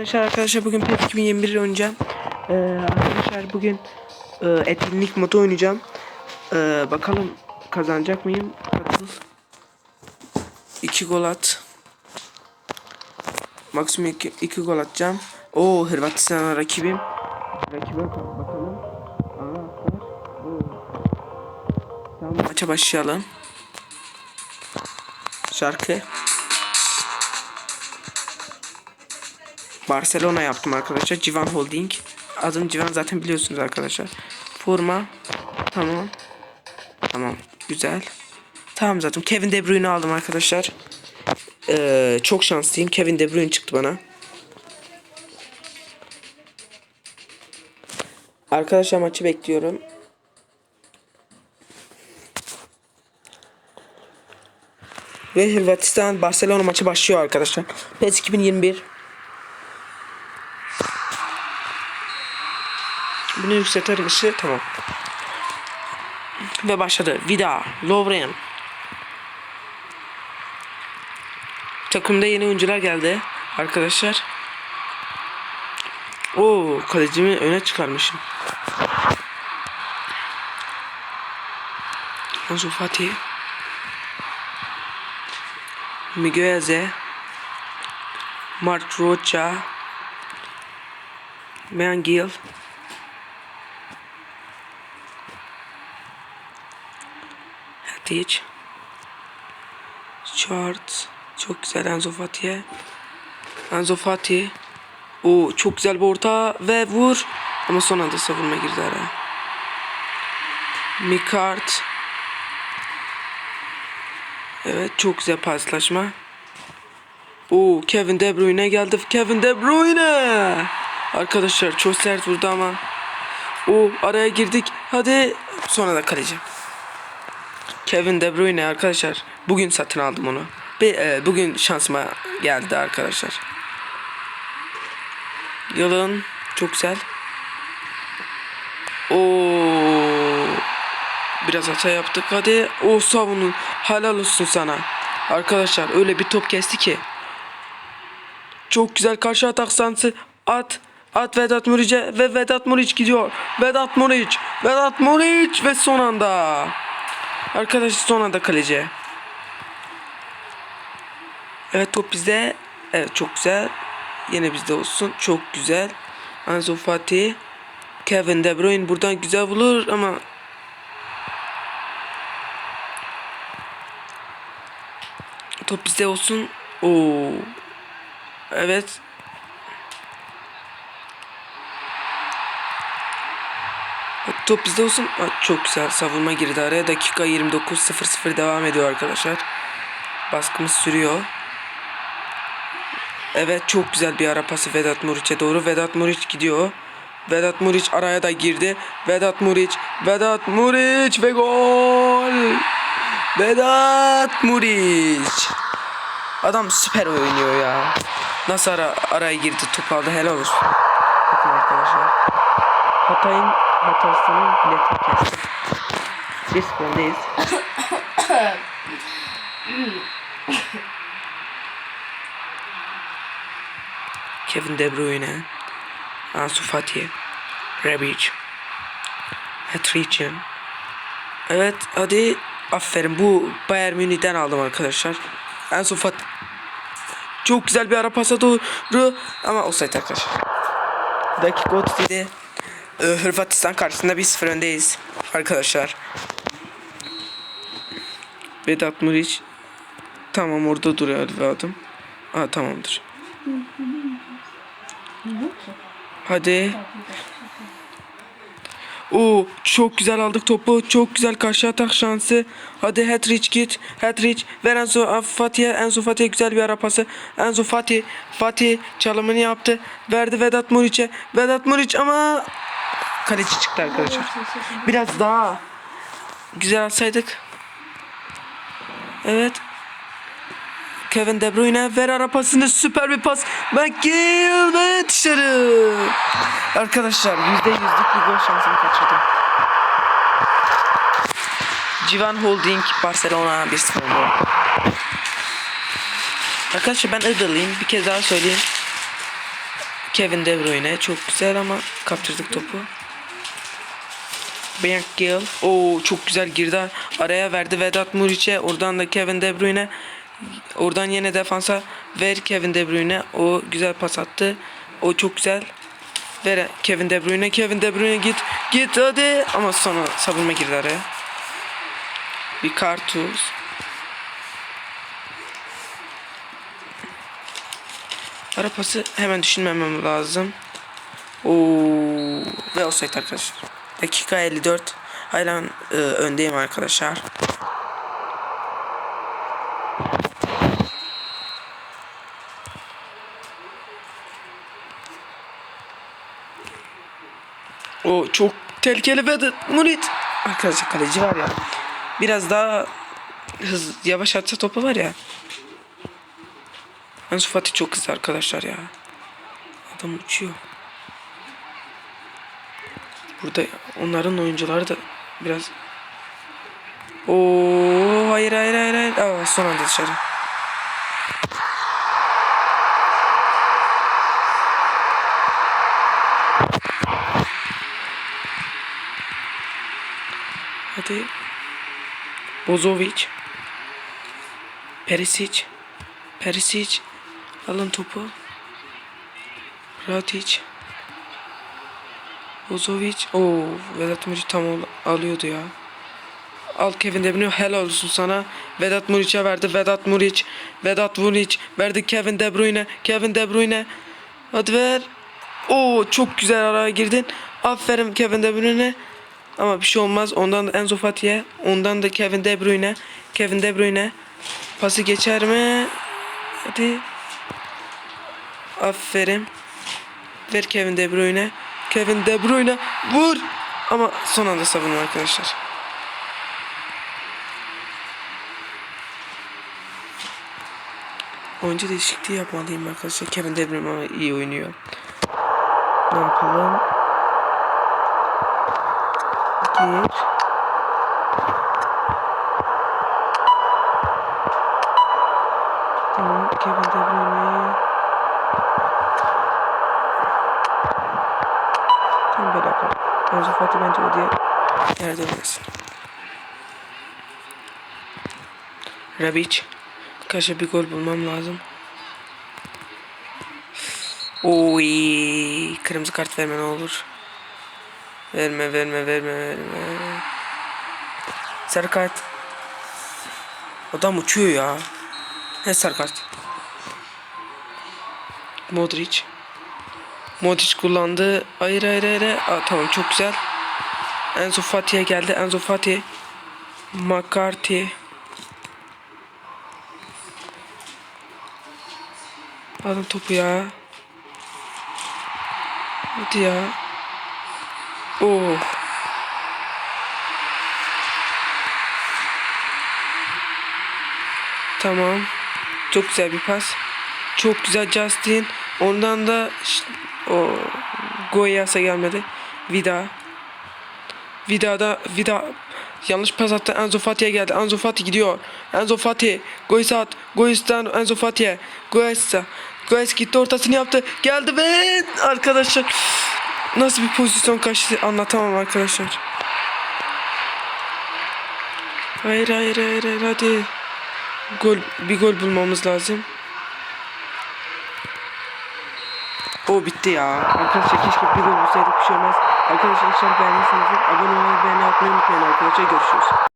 Arkadaşlar arkadaşlar bugün PES 2021 oynayacağım. Ee, arkadaşlar bugün e, etkinlik modu oynayacağım. Ee, bakalım kazanacak mıyım? Katıl. 2 gol at. Maksimum 2 gol atacağım. Oo Hırvatistan rakibim. Rakibe bak- bakalım. Aa. Tamam maça başlayalım. Şarkı. Barcelona yaptım arkadaşlar. Civan Holding. Adım Civan zaten biliyorsunuz arkadaşlar. Forma. Tamam. Tamam. Güzel. Tamam zaten. Kevin De Bruyne aldım arkadaşlar. Ee, çok şanslıyım. Kevin De Bruyne çıktı bana. Arkadaşlar maçı bekliyorum. Ve Hırvatistan Barcelona maçı başlıyor arkadaşlar. PES 2021. Bunu yükselter misin? Tamam. Ve başladı. Vida, Lovren. Takımda yeni oyuncular geldi arkadaşlar. Oo, kalecimi öne çıkarmışım. Ansu Fati. Miguelze. Mark Rocha. Mengil. Hatic. Schwartz. Çok güzel Enzo Fati'ye. Enzo Fati. O çok güzel bir orta ve vur. Ama son anda savunma girdi araya. Mikart. Evet çok güzel paslaşma. Oo Kevin De Bruyne geldi. Kevin De Bruyne. Arkadaşlar çok sert vurdu ama. O araya girdik. Hadi sonra da kaleci. Kevin De Bruyne arkadaşlar. Bugün satın aldım onu. Bir, e, bugün şansıma geldi arkadaşlar. Yılın çok güzel. Oo. Biraz hata yaptık. Hadi. O savunun. Helal olsun sana. Arkadaşlar öyle bir top kesti ki. Çok güzel karşı atak sansı. At. At Vedat Muriç'e ve Vedat Muriç gidiyor. Vedat Muriç. Vedat Muriç ve son anda. Arkadaşlar son anda kaleci. Evet top bizde. Evet çok güzel. Yine bizde olsun. Çok güzel. Ansu Fati. Kevin De Bruyne buradan güzel bulur ama Top bizde olsun. Oo. Evet. Top bizde olsun. Çok güzel savunma girdi araya. Dakika 29.00 devam ediyor arkadaşlar. Baskımız sürüyor. Evet çok güzel bir ara pası Vedat Muriç'e doğru. Vedat Muriç gidiyor. Vedat Muriç araya da girdi. Vedat Muriç. Vedat Muriç ve gol. Vedat Muriç. Adam süper oynuyor ya. Nasıl ara, araya girdi top aldı helal olsun. Bakın arkadaşlar. Hatay'ın hatasının biletini kesti. Biz öndeyiz. Kevin De Bruyne. Ansu Fati. Rebic. Hatrich'in. Evet hadi aferin bu Bayern Münih'ten aldım arkadaşlar. Ansu Fati. Çok güzel bir ara pasa doğru ama offside arkadaşlar. Dakika 37. Ee, Hırvatistan karşısında 1-0 öndeyiz arkadaşlar. Vedat Muriç Tamam orada duruyor Vedat'ım. Aa tamamdır. Hadi. Oo çok güzel aldık topu. Çok güzel karşı atak şansı. Hadi Hatriç git. Hatriç ver Enzo Fatih'e. Enzo Fatih'e güzel bir ara pası. Enzo Fatih. Fatih çalımını yaptı. Verdi Vedat Muriç'e. Vedat Muriç ama kaleci çıktı arkadaşlar. Biraz daha güzel atsaydık. Evet. Kevin De Bruyne ver ara pasını süper bir pas. McGill ve dışarı. Arkadaşlar yüzde yüzlük bir gol şansını kaçırdım. Civan Holding Barcelona 1-0 oldu. Arkadaşlar ben Iğdırlıyım. Bir kez daha söyleyeyim. Kevin De Bruyne çok güzel ama kaptırdık topu. Benkiel. Oo çok güzel girdi. Araya verdi Vedat Muriç'e. Oradan da Kevin De Bruyne. Oradan yine defansa ver Kevin De Bruyne. O güzel pas attı. O çok güzel. Ver Kevin De Bruyne. Kevin De Bruyne git. Git hadi. Ama sonra savunma girdi araya. Bir kartuz. Ara pası hemen düşünmemem lazım. Oo ve offside arkadaşlar. Dakika 54. Hala e, öndeyim arkadaşlar. O çok tehlikeli ve Murit. Arkadaşlar kaleci var ya. Biraz daha hız yavaş atsa topu var ya. Ansu Fati çok hızlı arkadaşlar ya. Adam uçuyor. Burada onların oyuncuları da biraz Oo hayır hayır hayır hayır. Aa, son anda dışarı. Hadi. Bozovic. Perisic. Perisic. Alın topu. Ratic. Bozovic. Oo, Vedat Muriç tam alıyordu ya. Al Kevin De Bruyne helal olsun sana. Vedat Muriç'e verdi. Vedat Muriç. Vedat Muriç verdi Kevin De Bruyne. Kevin De Bruyne. Hadi ver. Oo çok güzel araya girdin. Aferin Kevin De Bruyne. Ama bir şey olmaz. Ondan da Enzo Fati'ye. Ondan da Kevin De Bruyne. Kevin De Bruyne. Pası geçer mi? Hadi. Aferin. Ver Kevin De Bruyne. Kevin De Bruyne. Vur. Ama son anda savunma arkadaşlar. Oyuncu değişikliği yapmalıyım arkadaşlar. Kevin De Bruyne iyi oynuyor. Ne yapalım? Gir. Tamam Kevin De Bruyne. Tamam böyle yapalım. Enzo Fati bence o diye yerde oynasın. Rabic. Arkadaşlar bir gol bulmam lazım. Oy, kırmızı kart verme ne olur. Verme verme verme verme. Sarı. Adam uçuyor ya. Ne sarı? Modric. Modric kullandı. Hayır hayır. hayır. Aa, tamam çok güzel. Enzo Fati'ye geldi. Enzo Fati. McCarthy. Alın topu ya. Hadi ya. Oh. Tamam. Çok güzel bir pas. Çok güzel Justin. Ondan da o Goyas'a gelmedi. Vida. Vida'da Vida yanlış pas attı. Enzo Fati'ye geldi. Enzo Fati gidiyor. Enzo Fati. Goyes at. Goyes'ten Enzo Fati'ye. Goyes'a. Goyes gitti ortasını yaptı. Geldi ve arkadaşlar nasıl bir pozisyon kaçtı anlatamam arkadaşlar. Hayır hayır hayır, hayır hadi. Gol bir gol bulmamız lazım. O bitti ya. Arkadaşlar keşke bir gol bulsaydık bir şey olmaz. Arkadaşlar inşallah beğenmişsinizdir. Abone olmayı beğeni atmayı unutmayın arkadaşlar. Görüşürüz.